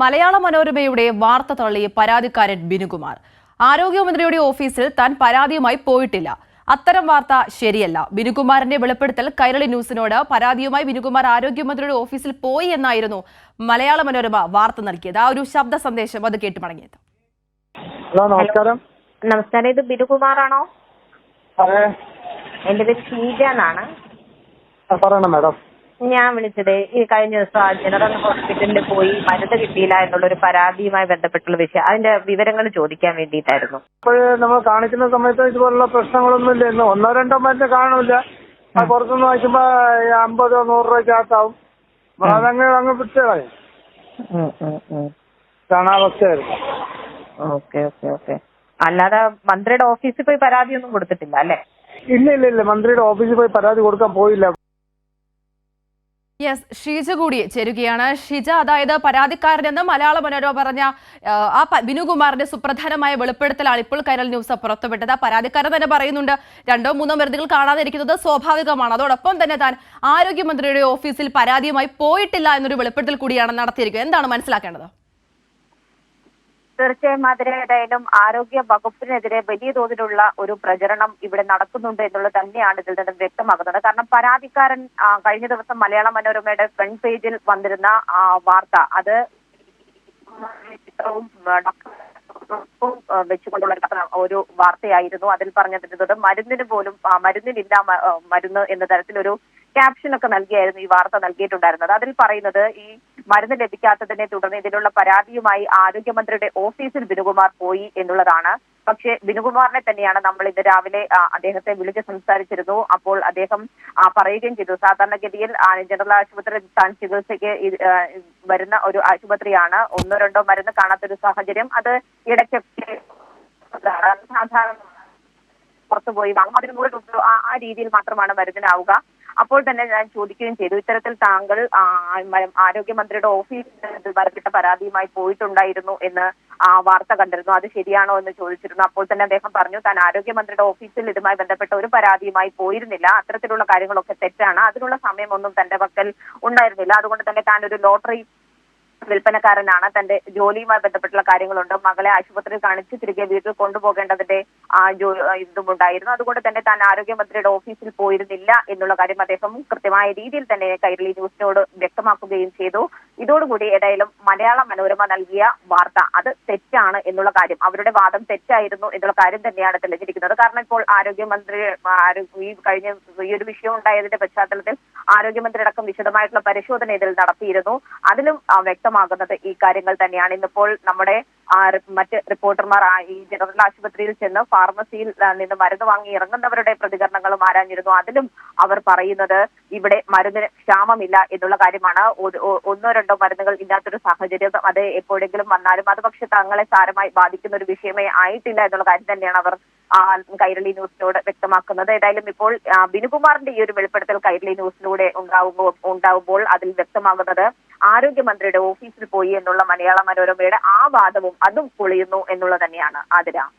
മലയാള മനോരമയുടെ വാർത്ത തള്ളി പരാതിക്കാരൻ ബിനുകുമാർ. ആരോഗ്യമന്ത്രിയുടെ ഓഫീസിൽ താൻ പരാതിയുമായി പോയിട്ടില്ല. അത്തരം വാർത്ത ശരിയല്ല. ബിനുകുമാറിന്റെ വെളിപ്പെടുത്തൽ കൈരളി ന്യൂസിനോട് പരാതിയുമായി ബിനുകുമാർ ആരോഗ്യമന്ത്രിയുടെ ഓഫീസിൽ പോയി എന്നായിരുന്നു മലയാള മനോരമ വാർത്ത നൽകിയത്. ആ ഒരു ശബ്ദ സന്ദേശം അത് കേട്ടു മടങ്ങിയത്. നമസ്കാരം. നമസ്കാരം. ഇത് ബിനുകുമാറാണോ? എന്റെ പേര് ഷീജ എന്നാണ്. പറയണം മാഡം. ഞാൻ വിളിച്ചത് ഈ കഴിഞ്ഞ ദിവസം ആ ജനറൽ ഹോസ്പിറ്റലിൽ പോയി മരുന്ന് കിട്ടിയില്ല എന്നുള്ള ഒരു പരാതിയുമായി ബന്ധപ്പെട്ടുള്ള വിഷയം. അതിന്റെ വിവരങ്ങൾ ചോദിക്കാൻ വേണ്ടിയിട്ടായിരുന്നു. അപ്പോൾ നമ്മൾ കാണിക്കുന്ന സമയത്ത് ഇതുപോലുള്ള പ്രശ്നങ്ങളൊന്നും ഇല്ല. ഇന്ന് ഒന്നോ രണ്ടോ മരുന്ന് കാണില്ല. പുറത്തുനിന്ന് വായിക്കുമ്പോ അമ്പതോ നൂറ് രൂപയ്ക്കകത്താവും അതങ്ങ് അങ്ങ് വിട്ടുകളയും. കാണാവസ്ഥയായിരുന്നു ഓക്കെ ഓക്കെ ഓക്കെ. അല്ലാതെ മന്ത്രിയുടെ ഓഫീസിൽ പോയി പരാതിയൊന്നും കൊടുത്തിട്ടില്ല അല്ലേ? ഇല്ല ഇല്ല ഇല്ല. മന്ത്രിയുടെ ഓഫീസിൽ പോയി പരാതി കൊടുക്കാൻ പോയില്ല. യെസ് ഷീജ കൂടി ചേരുകയാണ്. ഷിജ അതായത് പരാതിക്കാരനെന്ന് മലയാള മനോരമ പറഞ്ഞ ആ, വിനുകുമാറിന്റെ സുപ്രധാനമായ വെളിപ്പെടുത്തലാണ് ഇപ്പോൾ കൈരൽ ന്യൂസ് പുറത്തുവിട്ടത്. ആ പരാതിക്കാരൻ തന്നെ പറയുന്നുണ്ട് രണ്ടോ മൂന്നോ മരുന്നുകൾ കാണാതിരിക്കുന്നത് സ്വാഭാവികമാണ്. അതോടൊപ്പം തന്നെ താൻ ആരോഗ്യമന്ത്രിയുടെ ഓഫീസിൽ പരാതിയുമായി പോയിട്ടില്ല എന്നൊരു വെളിപ്പെടുത്തൽ കൂടിയാണ് നടത്തിയിരിക്കുന്നത്. എന്താണ് മനസ്സിലാക്കേണ്ടത്? തീർച്ചയായും അതിന് ഏതായാലും ആരോഗ്യ വകുപ്പിനെതിരെ വലിയ തോതിലുള്ള ഒരു പ്രചരണം ഇവിടെ നടക്കുന്നുണ്ട് എന്നുള്ളത് തന്നെയാണ് ഇതിൽ നിന്നും വ്യക്തമാകുന്നത്. കാരണം പരാതിക്കാരൻ കഴിഞ്ഞ ദിവസം മലയാള മനോരമയുടെ ഫ്രണ്ട് പേജിൽ വന്നിരുന്ന വാർത്ത അത് വെച്ചുകൊണ്ടുള്ള ഒരു- വാർത്തയായിരുന്നു. അതിൽ പറഞ്ഞതിരുന്നത് മരുന്നിന് പോലും മരുന്നിനില്ല മരുന്ന് എന്ന തരത്തിലൊരു ക്യാപ്ഷൻ ഒക്കെ നൽകിയായിരുന്നു ഈ വാർത്ത നൽകിയിട്ടുണ്ടായിരുന്നത്. അതിൽ പറയുന്നത് ഈ മരുന്ന് ലഭിക്കാത്തതിനെ തുടർന്ന് ഇതിനുള്ള പരാതിയുമായി ആരോഗ്യമന്ത്രിയുടെ ഓഫീസിൽ ബിനുകുമാർ പോയി എന്നുള്ളതാണ്. പക്ഷെ ബിനുകുമാറിനെ തന്നെയാണ് നമ്മൾ ഇന്ന് രാവിലെ അദ്ദേഹത്തെ വിളിച്ച് സംസാരിച്ചിരുന്നു. അപ്പോൾ അദ്ദേഹം പറയുകയും ചെയ്തു. സാധാരണഗതിയിൽ ജനറൽ ആശുപത്രി താൻ ചികിത്സയ്ക്ക് വരുന്ന ഒരു ആശുപത്രിയാണ്. ഒന്നോ രണ്ടോ മരുന്ന് കാണാത്തൊരു സാഹചര്യം. അത് ഇടയ്ക്കൊക്കെ സാധാരണ പുറത്തുപോയി വാങ്ങും. അതിന് ആ രീതിയിൽ മാത്രമാണ് മരുന്നിനാവുക. അപ്പോൾ തന്നെ ഞാൻ ചോദിക്കുകയും ചെയ്തു. ഇത്തരത്തിൽ താങ്കൾ ആരോഗ്യമന്ത്രിയുടെ ഓഫീസിൽ വരപ്പെട്ട പരാതിയുമായി പോയിട്ടുണ്ടായിരുന്നു എന്ന് ആ വാർത്ത കണ്ടിരുന്നു. അത് ശരിയാണോ എന്ന് ചോദിച്ചിരുന്നു. അപ്പോൾ തന്നെ അദ്ദേഹം പറഞ്ഞു താൻ ആരോഗ്യമന്ത്രിയുടെ ഓഫീസിൽ ഇതുമായി ബന്ധപ്പെട്ട ഒരു പരാതിയുമായി പോയിരുന്നില്ല. അത്തരത്തിലുള്ള കാര്യങ്ങളൊക്കെ തെറ്റാണ്. അതിനുള്ള സമയമൊന്നും തന്റെ പക്കൽ ഉണ്ടായിരുന്നില്ല. അതുകൊണ്ട് തന്നെ താൻ ഒരു ലോട്ടറി വിൽപ്പനക്കാരനാണ്. തന്റെ ജോലിയുമായി ബന്ധപ്പെട്ടുള്ള കാര്യങ്ങളുണ്ട്. മകളെ ആശുപത്രിയിൽ കാണിച്ച് തിരികെ വീട്ടിൽ കൊണ്ടുപോകേണ്ടതിന്റെ ഇതും ഉണ്ടായിരുന്നു അതുകൊണ്ട് തന്നെ താൻ ആരോഗ്യമന്ത്രിയുടെ ഓഫീസിൽ പോയിരുന്നില്ല എന്നുള്ള കാര്യം അദ്ദേഹം കൃത്യമായ രീതിയിൽ തന്നെ കൈരളി ന്യൂസിനോട് വ്യക്തമാക്കുകയും ചെയ്തു. ഇതോടുകൂടി ഏതായാലും മലയാള മനോരമ നൽകിയ വാർത്ത അത് തെറ്റാണ് എന്നുള്ള കാര്യം അവരുടെ വാദം തെറ്റായിരുന്നു എന്നുള്ള കാര്യം തന്നെയാണ് തെളിഞ്ഞിരിക്കുന്നത്. കാരണം ഇപ്പോൾ ആരോഗ്യമന്ത്രി ആരോ- ഈ കഴിഞ്ഞ ഈ ഒരു വിഷയം ഉണ്ടായതിന്റെ പശ്ചാത്തലത്തിൽ ആരോഗ്യമന്ത്രി അടക്കം വിശദമായിട്ടുള്ള പരിശോധന ഇതിൽ നടത്തിയിരുന്നു. അതിലും വ്യക്തമാകുന്നത് ഈ കാര്യങ്ങൾ തന്നെയാണ്. ഇന്നിപ്പോൾ നമ്മുടെ മറ്റ് റിപ്പോർട്ടർമാർ ഈ ജനറൽ ആശുപത്രിയിൽ ചെന്ന് ഫാർമസിയിൽ നിന്ന് മരുന്ന് വാങ്ങി ഇറങ്ങുന്നവരുടെ പ്രതികരണങ്ങളും ആരാഞ്ഞിരുന്നു. അതിലും അവർ പറയുന്നത് ഇവിടെ മരുന്നിന് ക്ഷാമമില്ല എന്നുള്ള കാര്യമാണ്. ഒന്നോ മരുന്നുകൾ ഇല്ലാത്തൊരു സാഹചര്യം അത് എപ്പോഴെങ്കിലും വന്നാലും അത് പക്ഷെ തങ്ങളെ സാരമായി ബാധിക്കുന്ന ഒരു വിഷയമേ ആയിട്ടില്ല എന്നുള്ള കാര്യം തന്നെയാണ് അവർ കൈരളി ന്യൂസിനോട് വ്യക്തമാക്കുന്നത്. ഏതായാലും ഇപ്പോൾ ബിനുകുമാറിന്റെ ഈ ഒരു വെളിപ്പെടുത്തൽ കൈരളി ന്യൂസിലൂടെ ഉണ്ടാവുമ്പോൾ ഉണ്ടാവുമ്പോൾ അതിൽ വ്യക്തമാകുന്നത് ആരോഗ്യമന്ത്രിയുടെ ഓഫീസിൽ പോയി എന്നുള്ള മലയാള മനോരമയുടെ ആ വാദവും അതും പൊളിയുന്നു എന്നുള്ളത് തന്നെയാണ്. ആതിര.